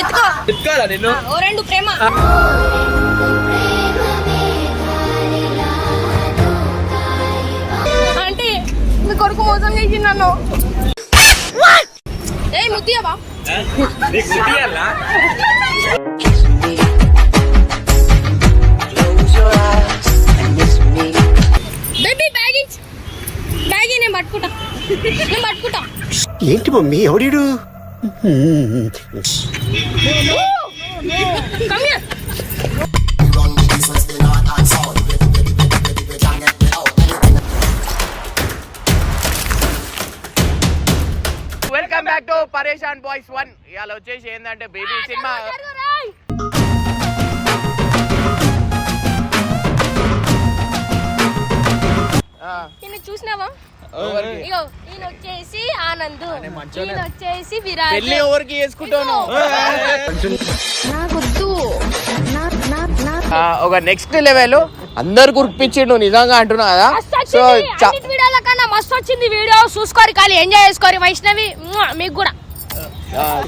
ఎత్తుకో. చెప్తారా నిన్ను? ఓ రెండు ప్రేమ. అంటే మీ కొడుకు మోసం చేసి నన్ను ఏ ముత్తియవా నీకు గుర్తియాలా? బేబీ బ్యాగేజ్ బ్యాగ్ నేను పట్టుకుంటా. నేను పట్టుకుంటా. ఏంటి mummy ఎవడీడు? Welcome back to Pareshan boys one ఇవాళ వచ్చేసి ఏంటంటే బేబీ సినిమా. చూసినావా? ఇగో ఈయన వచ్చేసి ఆనంద్ ఈయన వచ్చేసి విరాజ్. పెళ్ళి ఎవరికి చేసుకుంటాను ఒక నెక్స్ట్ లెవెల్ అందరు గుర్తించిండు నిజంగా అంటున్నా కదా సో వీడియోల కన్నా మస్తు వచ్చింది వీడియో. చూసుకోరు ఖాళీ. ఎంజాయ్ చేసుకోరు వైష్ణవి. మీకు కూడా.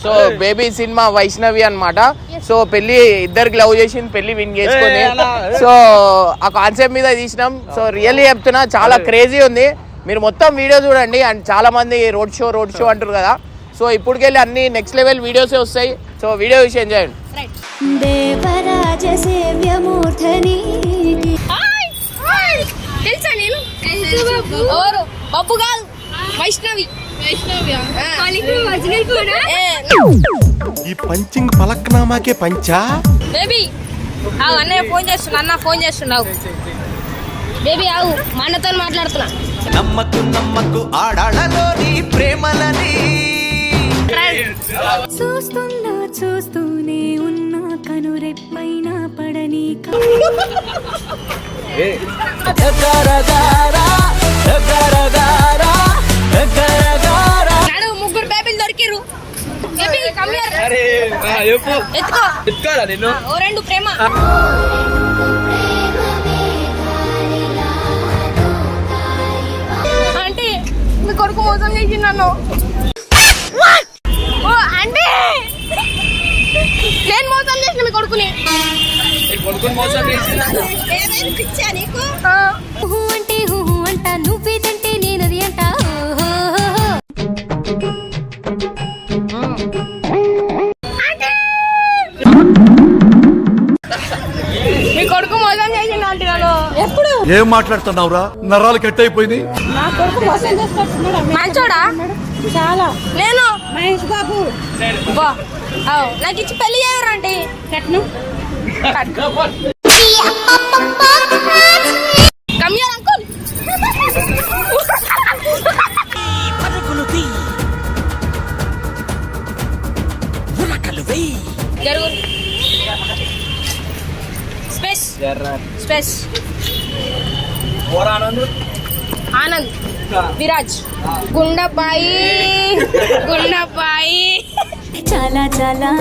సో బేబీ సినిమా వైష్ణవి అన్నమాట. సో పెళ్ళి ఇద్దరికి లవ్ చేసింది పెళ్ళి విన్ చేసుకొని. సో ఆ కాన్సెప్ట్ మీద తీసినాం. సో రియల్లీ చెప్తున్నా చాలా క్రేజీ ఉంది. మీరు మొత్తం వీడియో చూడండి అండ్ చాలా మంది రోడ్ షో రోడ్ షో అంటారు కదా. సో ఇప్పటికెళ్ళి అన్ని నెక్స్ట్ లెవెల్ వీడియోసే వస్తాయి. సో వీడియో చూసి ఎంజాయ్ చేయండి. రైట్ దేవరాజ సేవ్యమూర్ధని. హాయ్ హాయ్ తెలుసా నేను? ఎవరు? బబ్బు కాదు. వైష్ణవి. వైష్ణవి ఈ పంచింగ్ పలక్నామాకే పంచా? బేబీ అన్నయ్య ఫోన్ చేస్తున్నా అన్న ఫోన్ చేస్తున్నావు బేబీ ఆవు మా అన్నతో మాట్లాడుతున్నా. నమ్మకు నమ్మకు ఆడాళ్ళలోని ప్రేమలని. చూస్తున్నా చూస్తూనే ఉన్నా కనురెప్పైన పడని నాడు ముగ్గురు బేబీలు దొరికిరు బేబీ కమ్ హియర్ అరే చెప్పు. ఎత్తుకో. చెప్తారా నిన్ను? ఓ రెండు ప్రేమ. మీ కొడుకు మోసం చేసి నన్ను. ఓ అంటే నేను మోసం చేసిన మీ కొడుకుని. కొడుకుని మోసం చేసిందా? ఆ, ఏం మాట్లాడుతున్నావురా? నరాలు కట్ అయిపోయింది మంచోడా? చాలా. నేను? మహేష్ బాబు. బా. అవు నాకు ఇచ్చి పెళ్ళి చేయరండి కట్నం. కమ్యార్ అంకుల్ జరుగు స్పేస్. స్పేస్. ఆనంద్ విరాజ్ గుండబాయి గుండబాయి చాలా చాలా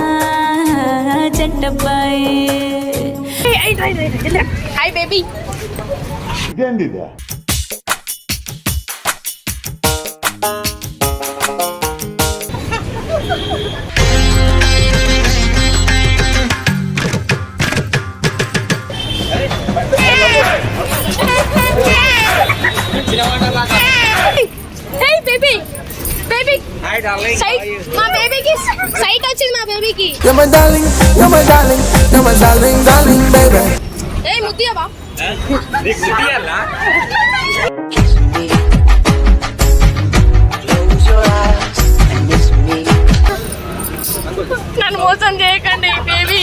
చెడ్డబ్బాయి hi baby hey baby baby. Sight మా బేబీకి సైట్ వచ్చింది మా బేబీకి. You're my darling, you're my darling, you're my darling, darling, baby. ఏ ముత్తియవా నీకు గుర్తియాలా? నన్ను మోసం చేయకండి బేబీ.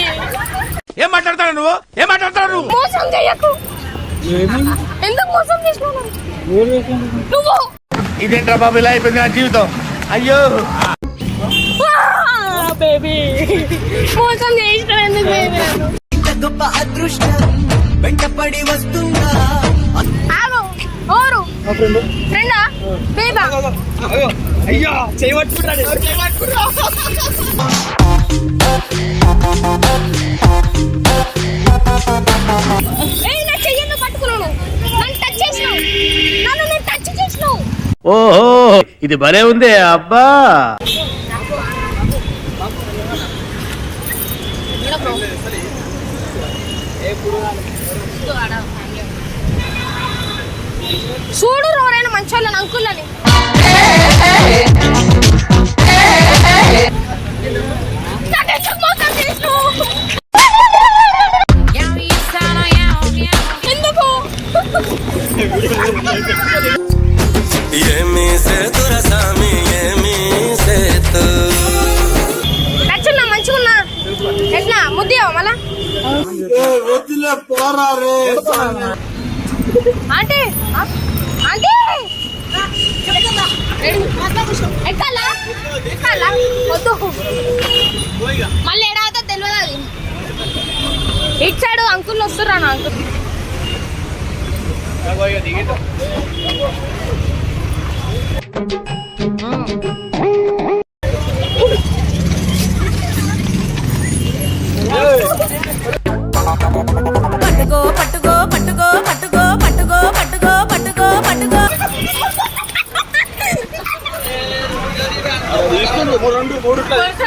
ఏం మాట్లాడతావు నువ్వు? ఏం మాట్లాడతావు నువ్వు? మోసం చేయకు. ఎందుకు మోసం చేసినావు నువ్వు ఇదేంట్రా బాబు ఇలా అయిపోయింది నా జీవితం? అయ్యో! బేబీ మోసం చేసినావు ఎందుకు బేబీ గొప్ప అదృష్టం వెంటపడి వస్తుందా ఆగు ఓరు. ఫ్రెండా. బేబా. అయ్యో! చేయబట్టుకుంటాడు. ఏయ్ నా చెయ్యను పట్టుకున్నాను నన్ను టచ్ చేసినావు. నన్ను నేను టచ్ చేసినావు ఓహో ఇది భలే ఉంది అబ్బా. చూడు రోరైనా మంచి వాళ్ళని అంకుల్ని ఎందుకు ఆంటీ ఆంటీ! ఎక్కాలా? ఎక్కాలా? వద్దు. మళ్ళీ ఎడాతో తెలియదు అది. ఇటు సైడ్ అంకుల్ వస్తుర్రా నా అంకుల్. పట్టుకో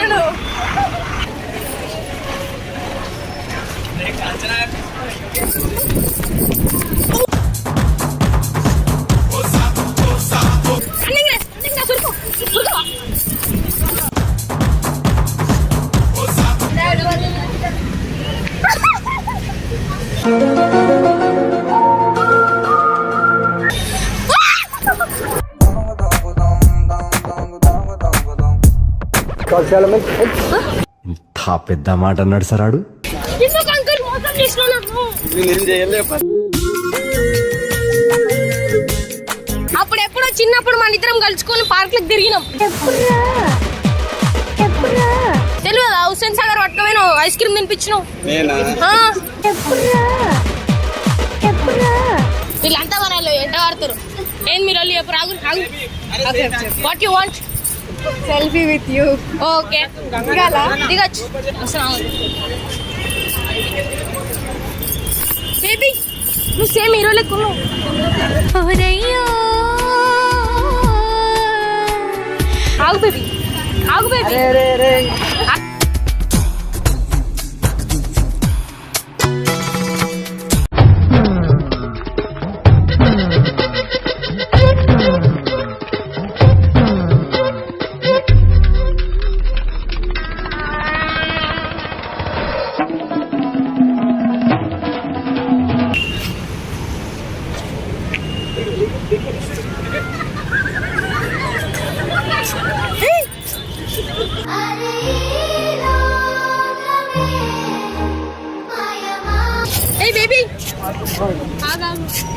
చూడు Thank you. ఇంత పెద్ద మాట అన్నాడు సరాడు? అప్పుడు ఎప్పుడో చిన్నప్పుడు మన ఇద్దరం కలుసుకొని పార్క్లకు తిరిగినాం. తెలియదా హుస్సేన్ సాగర్ పట్టుకోమైన ఐస్ క్రీమ్ తినిపించినావు. వీళ్ళంతా వరాలు ఎంట వాడతారు ఏం మీరు వాళ్ళు చెప్పు రాగు రాగు. What you want selfie with you okay దిగాల దిగచ్చు బేబీ నువ్వు సేమ్ హీరో లెక్క ఆగు బేబీ ఆగు బేబీ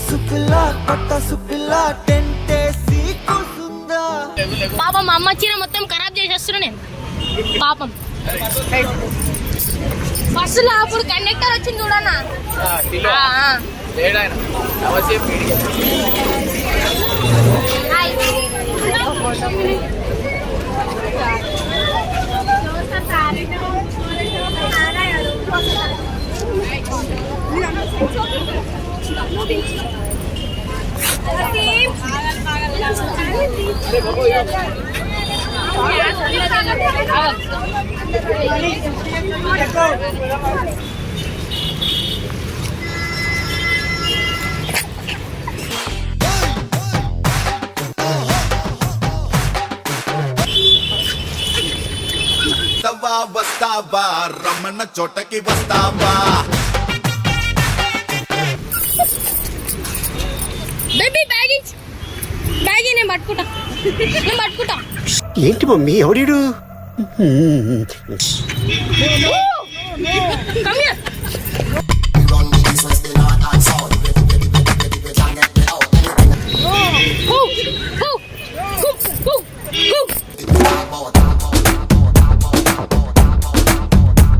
మనసు పిల్ల పట్టసు పిల్ల పాపం అమ్మ వచ్చిన మొత్తం ఖరాబ్ చేసేస్తున్నా నేను. పాపం. బస్సులో అప్పుడు కండక్టర్ వచ్చింది చూడనా సారీ. వస్తావా వస్తావా రమ్మన్న చోటకి వస్తావా నేను పట్టుకుంటా. నేను పట్టుకుంటా. ఏంటి మమ్మీ హియర్